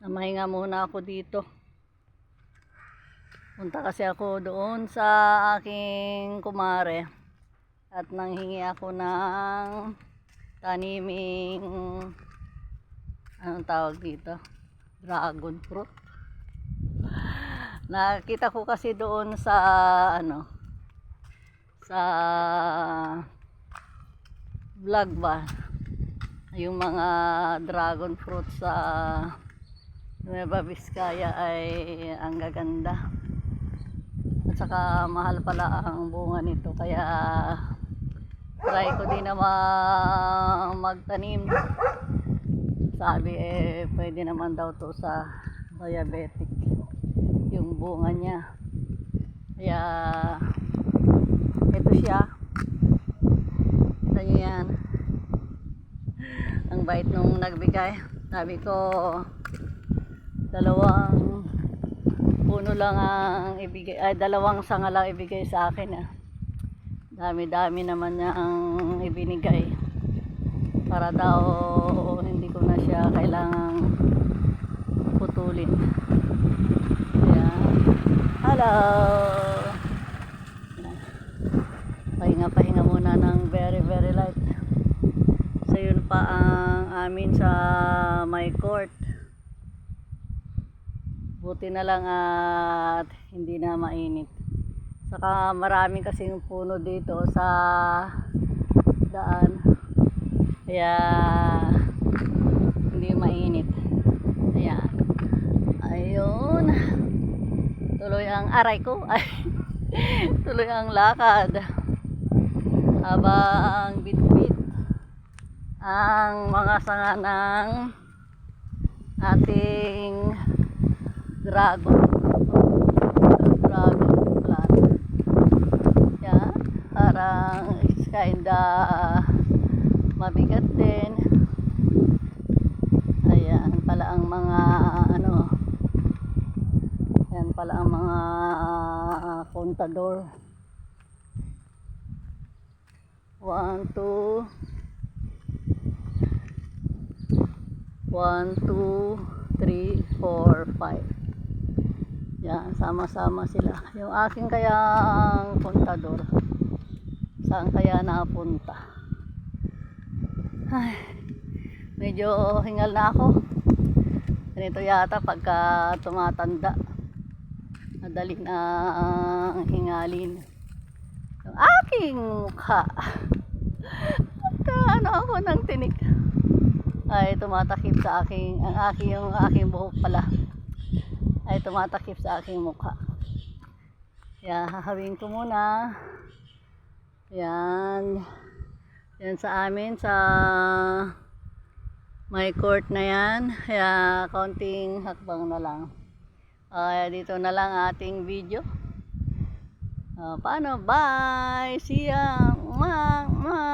Namahinga muna ako dito. Punta kasi ako doon sa aking kumare. At nanghingi ako ng taniming anong tawag dito? Dragon fruit. Nakita ko kasi doon sa ano sa vlog ba yung mga dragon fruit sa Nueva Vizcaya ay ang gaganda. At saka mahal pala ang bunga nito kaya try ko din na ma- magtanim. Sabi eh pwede naman daw to sa diabetic yung bunga niya. Kaya ito siya. Kita yan ang bait nung nagbigay. Sabi ko dalawang puno lang ang ibigay ay dalawang sanga lang ibigay sa akin ah. dami dami naman niya ang ibinigay. Para daw hindi ko na siya kailangang putulin. Kaya hello! Pahinga pahinga muna ng very very light. So yun pa ang amin sa my court buti na lang at hindi na mainit. Saka marami kasing puno dito sa daan. Kaya hindi mainit. Ayan ayun. Tuloy ang aray ko. Ay tuloy ang lakad. Habang bitbit. Ang mga sanga ng ating dragon. Dragon plant. Yan parang it's kinda mabigat din. Ayan pala ang mga ano yan pala ang mga contador. 1, 2 1, 2 3, 4, 5 yan sama-sama sila. Yung aking kayang kontador saan kaya napunta? Ay medyo hingal na ako. Ganito yata pagka tumatanda. Madali na ang hingalin. Yung aking mukha. Pagka ano ako ng tinik. Ay tumatakip sa aking ang aking yung aking buhok pala ay tumatakip sa aking mukha. Yan hahawin ko muna. Yan. Yan sa amin sa may court na yan. Kaya kaunting hakbang na lang. Kaya dito na lang ating video. Ah, paano? Bye! See ya! Mwah, mwah.